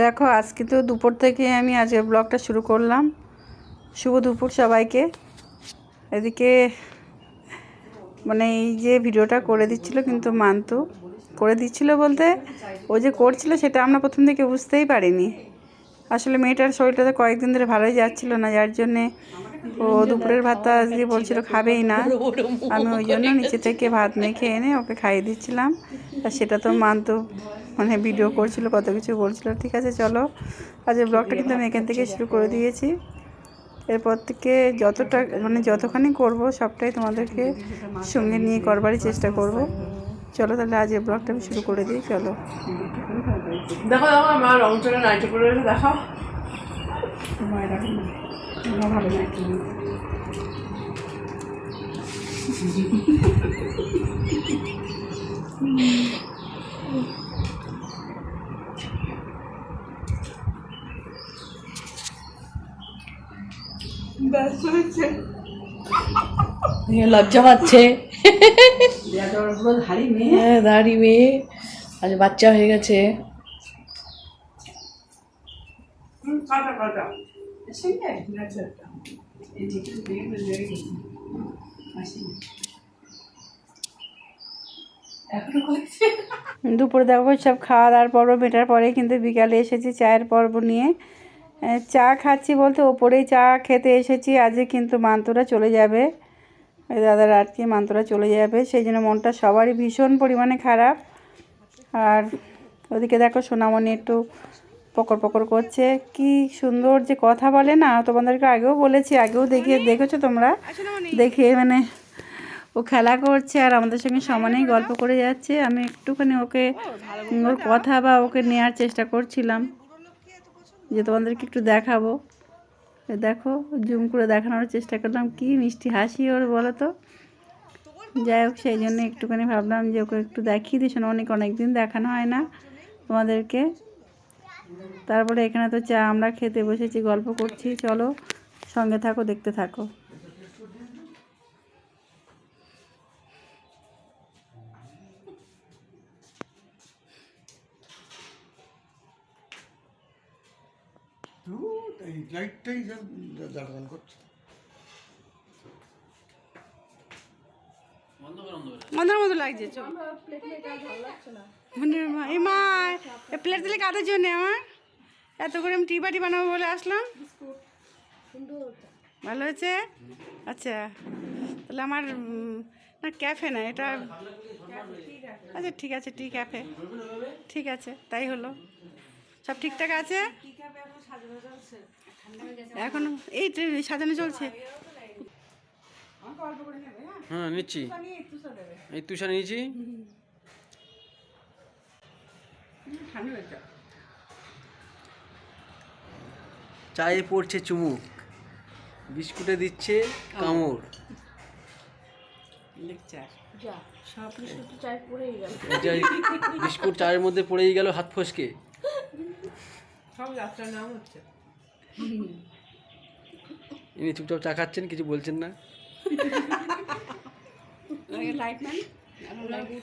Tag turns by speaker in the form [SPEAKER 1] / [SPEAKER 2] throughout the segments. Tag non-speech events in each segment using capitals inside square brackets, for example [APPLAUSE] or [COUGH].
[SPEAKER 1] দেখো, আজকে তো দুপুর থেকে আমি আজকে ব্লগটা শুরু করলাম। শুভ দুপুর সবাইকে। এদিকে মানে এই যে ভিডিওটা করে দিচ্ছিল কিন্তু মান্তু, করে দিচ্ছিল বলতে ও যে করছিল সেটা আমরা প্রথম থেকে বুঝতেই পারিনি। আসলে মেয়েটার শরীরটা তো কয়েকদিন ধরে ভালোই যাচ্ছিল না, যার জন্যে ও দুপুরের ভাতটা আজকে বলছিল খাবেই না। আমি ওই জন্য নিচে থেকে ভাত মেখে এনে ওকে খাইয়ে দিচ্ছিলাম। আর সেটা তো মান্তু মানে ভিডিও করছিল কত কিছু বলছিল। ঠিক আছে চলো। আজ ব্লগটা কিন্তু আমি এখান থেকে শুরু করে দিয়েছি। এরপর থেকে যতটা মানে যতখানি করব সবটাই তোমাদেরকে সঙ্গে নিয়ে করবারই চেষ্টা করব। চলো তাহলে আজ এই ব্লগটা আমি শুরু করে দিই চলো।
[SPEAKER 2] দেখো দেখো আমার রং চলে নাইটে পরে রয়েছে দেখাও
[SPEAKER 1] ভালো
[SPEAKER 2] ব্যাস [LAUGHS]
[SPEAKER 3] লজ্জা পাচ্ছে হ্যাঁ দাঁড়ি মেয়ে আজ বাচ্চা হয়ে গেছে
[SPEAKER 1] দুপুরে দেখো সব খাওয়া দাওয়ার পর্ব, মেটার পরে কিন্তু বিকালে এসেছি চায়ের পর্ব নিয়ে। চা খাচ্ছি বলতে ওপরেই চা খেতে এসেছি। আজকে কিন্তু মান্তরা চলে যাবে। ওই দাদার আজকে মান্তরা চলে যাবে। সেই জন্য মনটা সবারই ভীষণ পরিমাণে খারাপ। আর ওদিকে দেখো সোনামণি একটু পকর পকর করছে। কি সুন্দর যে কথা বলে না, তোমাদেরকে আগেও বলেছি, আগেও দেখিয়ে, দেখেছ তোমরা? দেখে মানে ও খেলা করছে আর আমাদের সঙ্গে সমানেই গল্প করে যাচ্ছে। আমি একটুখানি ওকে ওর কথা বা ওকে নেওয়ার চেষ্টা করছিলাম। যে তোমাদেরকে একটু দেখাবো। দেখো, জুম করে দেখানোর চেষ্টা করলাম। কি মিষ্টি হাসি ওর, বলো তো। যাই হোক, সেই জন্য একটুখানি ভাবলাম যে ওকে একটু দেখিয়ে দিস না অনেক অনেক দিন দেখানো হয় না তোমাদেরকে। তারপরে এখানে তো চা আমরা খেতে বসেছি, গল্প করছি। চলো, সঙ্গে থাকো, দেখতে থাকো।
[SPEAKER 4] এই লাইটটাই জ্বালান করছে।
[SPEAKER 1] মন্দার মতো লাগছে মা এই মা এ প্লেট দিলে কাদের জন্য আমার? এত করে আমি বানাবো বলে আসলাম। ভালো হয়েছে? আচ্ছা তাহলে আমার না ক্যাফে না এটা আচ্ছা ঠিক আছে টি ক্যাফে ঠিক আছে তাই হলো। সব ঠিকঠাক আছে? এখন এই তো সাজানো চলছে।
[SPEAKER 5] হ্যাঁ? নিচ্ছি। এই তুষার নিয়েছি। চায়ে পড়ছে চুমুক। বিস্কুটে দিচ্ছে কামড়। বিস্কুট চায়ের মধ্যে পড়েই গেল হাত ফসকে।
[SPEAKER 2] সব যাত্রার নাম হচ্ছে
[SPEAKER 5] ইনি চুপচাপ চা খাচ্ছেন কিছু বলছেন না।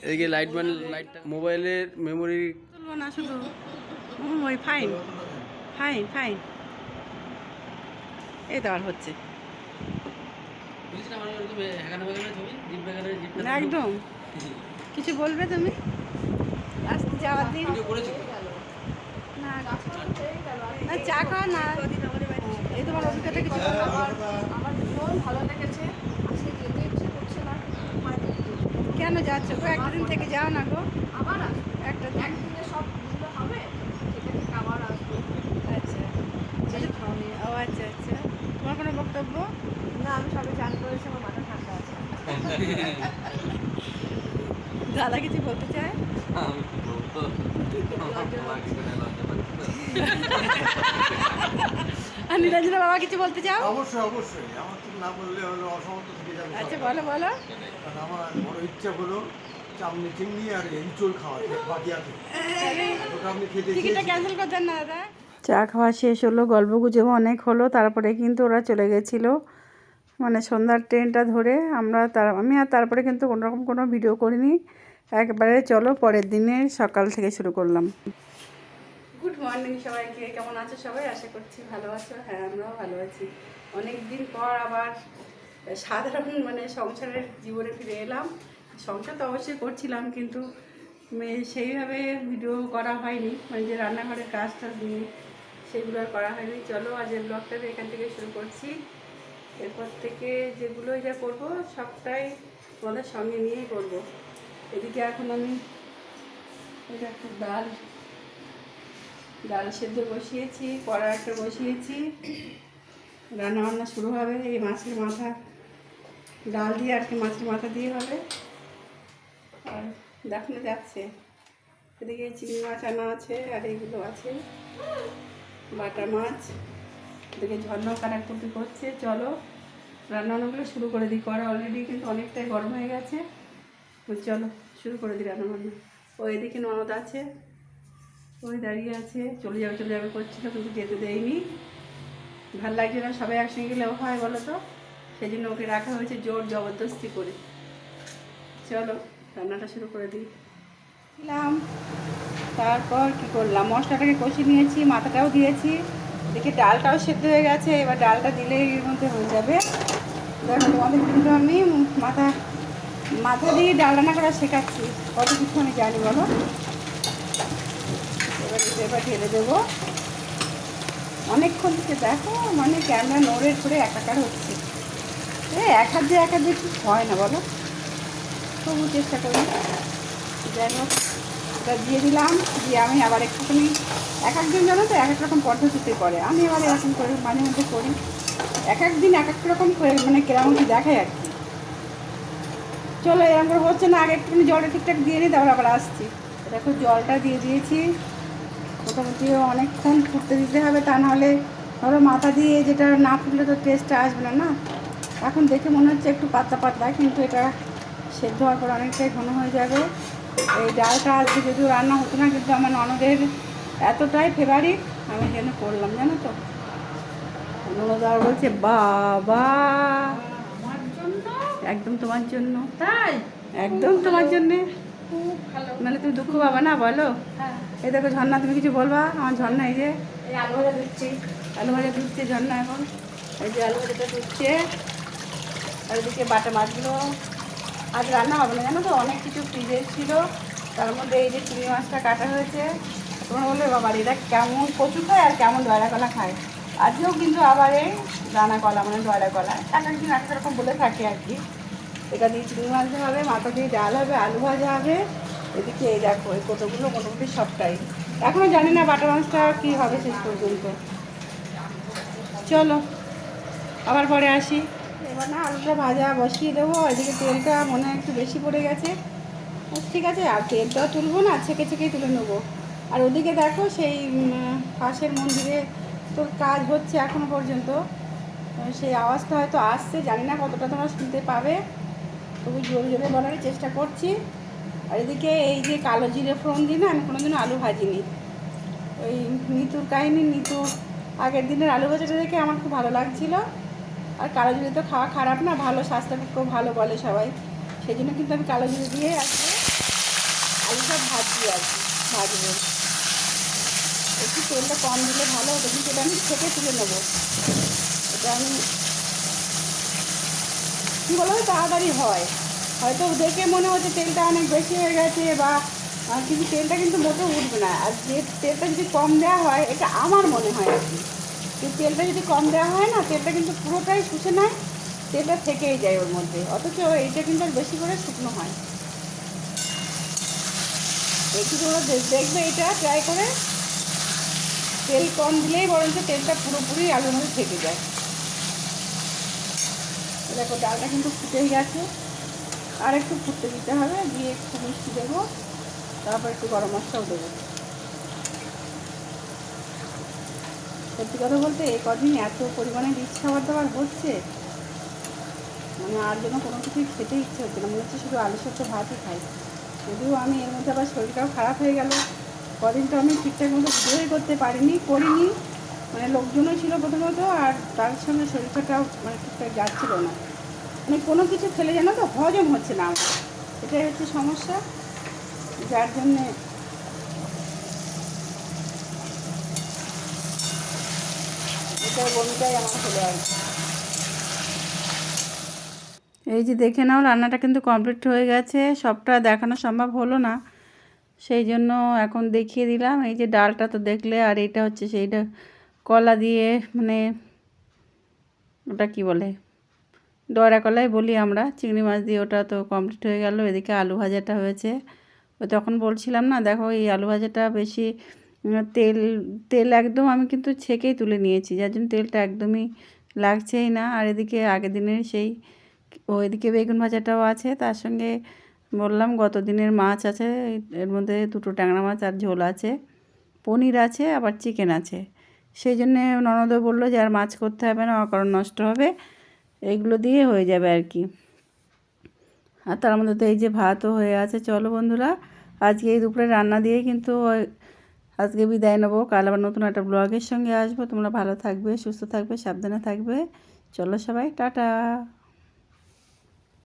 [SPEAKER 5] এদিকে লাইট ম্যান লাইটটা মোবাইলের মেমোরি
[SPEAKER 1] তুলবো না। শুধু। হুম, ওই ফাইন ফাইন ফাইন এই তো আর হচ্ছে। একদম। কিছু বলবে তুমি? আসতে যাওয়ার দিন। না চা খাও না। এই তোমার অভিজ্ঞতা কিছু বলো
[SPEAKER 3] আমার ভীষণ ভালো লেগেছে। আজকে যেতে ইচ্ছে করছে না
[SPEAKER 1] কেন যাচ্ছ গো? একটা দিন থেকে যাও না গো।
[SPEAKER 3] আবার
[SPEAKER 1] একটা দিন।
[SPEAKER 3] একদিনে সব দিলে হবে থেকে আবার আসব।
[SPEAKER 1] আচ্ছা। ও আচ্ছা আচ্ছা। তোমার কোনো বক্তব্য?
[SPEAKER 3] না আমি সবে জান করেছি আমার মাথা ঠান্ডা আছে।
[SPEAKER 1] দাদা কিছু বলতে চায়? [LAUGHS] আর নীলাঞ্জনা বাবা কিছু বলতে চাও?
[SPEAKER 4] অবশ্যই অবশ্যই। আমার তো না বললে হলো থেকে যাবে
[SPEAKER 1] আচ্ছা বলো বলো।
[SPEAKER 4] কারণ আমার বড় ইচ্ছা হলো চিংড়ি আর ইঁচড় খাওয়া বাকি আছে আপনি খেতে
[SPEAKER 1] টিকিটটা ক্যান্সেল করতেন না দাদা। চা খাওয়া শেষ হলো গল্প গুজব অনেক হলো তারপরে কিন্তু ওরা চলে গেছিল। মানে সন্ধ্যার ট্রেনটা ধরে আমরা তার আমি আর তারপরে কিন্তু কোনোরকম কোনো ভিডিও করিনি। একবারে চলো পরের দিনে সকাল থেকে শুরু করলাম। গুড মর্নিং সবাইকে। কেমন আছো সবাই? আশা করছি ভালো আছো। হ্যাঁ আমরাও ভালো আছি। অনেক দিন পর আবার সাধারণ মানে সংসারের জীবনে ফিরে এলাম। সংসার তো অবশ্যই করছিলাম, কিন্তু সেইভাবে ভিডিও করা হয়নি। মানে যে রান্নাঘরের কাজ টাজ নিয়ে সেগুলো আর করা হয়নি। চলো আজ এই ব্লগটা এখান থেকে শুরু করছি। এরপর থেকে যেগুলো যা করব, সবটাই তোমাদের সঙ্গে নিয়েই করব। এদিকে এখন আমি এটা একটা ডাল ডাল সেদ্ধ বসিয়েছি কড়া একটা বসিয়েছি। রান্না বান্না শুরু হবে, এই মাছের মাথা। ডাল দিয়ে আর কি মাছের মাথা দিয়ে হবে। আর দেখানো যাচ্ছে। এদিকে চিংড়ি মাছ আনা আছে, আর এইগুলো আছে। বাটা মাছ। এদিকে ঝর্ণাও কাটাকুটি করছে। চলো, রান্নাবান্নাগুলো শুরু করে দিই। কড়া অলরেডি কিন্তু অনেকটাই গরম হয়ে গেছে। চলো, শুরু করে দিই রান্নাবান্না। ও, এদিকে ননদ আছে। ওই দাঁড়িয়ে আছে। চলে যাবে চলে যাবে করছিল কিন্তু যেতে দেয়নি। ভালো লাগছে না, সবাই একসঙ্গে গেলে হয় বলো তো? সেই জন্য ওকে রাখা হয়েছে জোর জবরদস্তি করে। চলো, রান্নাটা শুরু করে দিই। দিলাম। তারপর কি করলাম? মশলাটাকে কষিয়ে নিয়েছি, মাথাটাও দিয়েছি। দেখি ডালটাও সেদ্ধ হয়ে গেছে, এবার ডালটা দিলেই এর মধ্যে হয়ে যাবে। দেখো, তোমাদের কিন্তু আমি মাথা মাথা দিয়ে ডাল রান্না করা শেখাচ্ছি। কত কিছু আমি জানি বলো? এবার এবার ঢেলে দেবো। অনেকক্ষণ থেকে দেখো মানে ক্যামেরা নড়ে করে একাকার হচ্ছে। এক হাত দিয়ে, এক হাত ঠিক হয় না, বলো? তবু চেষ্টা করি। যাই হোক এটা দিয়ে দিলাম। দিয়ে আমি আবার একটুখানি, এক একজন জানো তো, এক এক রকম পদ্ধতিতে করে। আমি এবার এরকম করে মাঝে মধ্যে করি। এক এক দিন এক এক রকম করে মানে কেরামন কি দেখায় আর কি। চলো, এরকম করে হচ্ছে না, আগে একটুখানি জলটা ঠিকঠাক দিয়ে নিই তারপর আবার আসছি। দেখো, জলটা দিয়ে দিয়েছি। মোটামুটি অনেকক্ষণ ফুটতে দিতে হবে তা নাহলে ধরো মাথা দিয়ে যেটা না ফুটলে তো টেস্টটা আসবে না না? এখন দেখে মনে হচ্ছে একটু পাতলা পাতলা কিন্তু এটা সেদ্ধ হওয়ার পর অনেকটাই ঘন হয়ে যাবে। এই ডালটা আজকে যদিও রান্না হতো না কিন্তু আমার ননদের এতটাই ফেভারিট আমি যেন করলাম জানো তো? ননদ আর বলছে বাবা একদম তোমার জন্য।
[SPEAKER 3] তাই?
[SPEAKER 1] একদম তোমার জন্যে? মানে তুমি দুঃখ পাবা না বলো?
[SPEAKER 3] হ্যাঁ।
[SPEAKER 1] এই দেখো ঝর্ণা তুমি কিছু বলবা? আমার ঝর্ণা এই যে।
[SPEAKER 3] এই আলু ভাজা দিচ্ছি
[SPEAKER 1] আলু ভাজা ধুচ্ছে ঝর্ণা এখন। এই যে আলু ভাজাটা ধুচ্ছে। আর এদিকে বাটা মাছগুলো। আজ রান্না হবে না জানো তো? অনেক কিছু ফ্রিজে ছিল। তার মধ্যে এই যে চিংড়ি মাছটা কাটা হয়েছে। তোমরা বলবে বাবা এটা কেমন কচু খায় আর কেমন দয়রা কলা খায়? আজকেও কিন্তু আবার এই রানা কলা মানে দয়রা কলা এক একদিন এক এক রকম বলে থাকে আর কি। এটা দিয়ে চিংড়ি মাছ হবে মাথা দিয়ে ডাল হবে আলু ভাজা হবে। এদিকে এই দেখো, এই কতগুলো মোটামুটি সবটাই। এখনও জানি না বাটা মাছটা কী হবে শেষ পর্যন্ত। চলো, আবার পরে আসি। এবার না আলুটা ভাজা বসিয়ে দেবো, এদিকে তেলটা মনে হয় একটু বেশি পড়ে গেছে। ঠিক আছে, আর তেলটাও তুলবো না, ছেঁকে ছেঁকেই তুলে নেব। আর ওদিকে দেখো সেই পাশের মন্দিরে তো কাজ হচ্ছে এখনও পর্যন্ত। সেই আওয়াজটা হয়তো আসছে, জানি না কতটা তোমরা শুনতে পাবে। তবু জোরে জোরে বলার চেষ্টা করছি। আর এদিকে এই যে কালো জিরে ফোড়ন দিই না, আমি কোনোদিনও আলু ভাজিনি। ওই নিতুর কাহিনী, নিতু আগের দিনের আলু ভাজাটা দেখে আমার খুব ভালো লাগছিল। আর কালো জিরে তো খাওয়া খারাপ না, ভালো স্বাস্থ্যের পক্ষেও ভালো বলে সবাই। সেই জন্য কিন্তু আমি কালো জিরে দিয়ে আজকে সব ভাজি আর কি, ভাজবো। একটু তেলটা কম দিলে ভালো হতো কিন্তু এটা আমি ছেঁকে তুলে নেব। এটা আমি কী বলো তাড়াতাড়ি হয়। হয়তো দেখে মনে হচ্ছে তেলটা অনেক বেশি হয়ে গেছে বা কিন্তু তেলটা কিন্তু মোটেও উঠবে না। আর যে তেলটা যদি কম দেওয়া হয়, এটা আমার মনে হয় আর কি। তেলটা যদি কম দেওয়া হয় না, তেলটা কিন্তু পুরোটাই শুষে নেয়, তেলটা থেকেই যায় ওর মধ্যে। অথচ এইটা কিন্তু আর বেশি করে শুকনো হয়। একটু তোমরা দেখবে এটা ট্রাই করে। তেল কম দিলেই বরঞ্চ তেলটা পুরোপুরি আলুর মধ্যে থেকে যায়। দেখো ডালটা কিন্তু ফুটেই গেছে। আর একটু ফুটতে দিতে হবে দিয়ে একটু মিষ্টি দেবো, তারপর একটু গরম মশলাও দেবো। সত্যি কথা বলতে এই কদিন এত পরিমাণে রিচ খাবার দাবার হচ্ছে মানে আর যেন কোনো কিছুই খেতে ইচ্ছে হচ্ছে না, মনে হচ্ছে শুধু আলু সত্য ভাতই খাই। যদিও আমি এর মধ্যে আবার শরীরটাও খারাপ হয়ে গেল, কদিন তো আমি ঠিকঠাক মতো ভিডিওই করতে পারিনি, করিনি মানে লোকজনও ছিল প্রথমত, আর তার সঙ্গে শরীরটাও মানে ঠিকঠাক যাচ্ছিল না। মানে কোনো কিছু খেলে যেন তো হজম হচ্ছে না এটাই হচ্ছে সমস্যা, যার জন্যে তারপরে বমিটাই আমার আর এই যে দেখে নাও, রান্নাটা কিন্তু কমপ্লিট হয়ে গেছে। সবটা দেখানো সম্ভব হলো না। সেই জন্য এখন দেখিয়ে দিলাম। এই যে ডালটা তো দেখলে, আর এটা হচ্ছে সেইটা কলা দিয়ে মানে ওটা কি বলে? ডয়রা কলাই বলি আমরা, চিংড়ি মাছ দিয়ে ওটা তো কমপ্লিট হয়ে গেল, এদিকে আলু ভাজাটা হয়েছে। তখন বলছিলাম, না, দেখো, এই আলু ভাজাটা বেশি তেল তেল একদম আমি কিন্তু ছেঁকেই তুলে নিয়েছি, যার জন্য তেলটা একদমই লাগছেই না। আর এদিকে আগের দিনের সেই, ও এদিকে বেগুন ভাজাটাও আছে, তার সঙ্গে বললাম, গত দিনের মাছ আছে, এর মধ্যে দুটো ট্যাংরা মাছ আর ঝোল আছে, পনির আছে, আবার চিকেন আছে। সেই জন্যে ননদও বলল যে, আর মাছ করতে হবে না কারণ নষ্ট হবে। এইগুলো দিয়ে হয়ে যাবে আর কি। আর তার মধ্যে তো এই যে ভাতও হয়ে আছে। চলো বন্ধুরা, আজকে এই দুপুরে রান্না দিয়ে কিন্তু আজকে বিদায় নেব। কাল আবার নতুন একটা ব্লগের সঙ্গে আসব। তোমরা ভালো থাকবে, সুস্থ থাকবে, সাবধানে থাকবে। চলো সবাই, টাটা।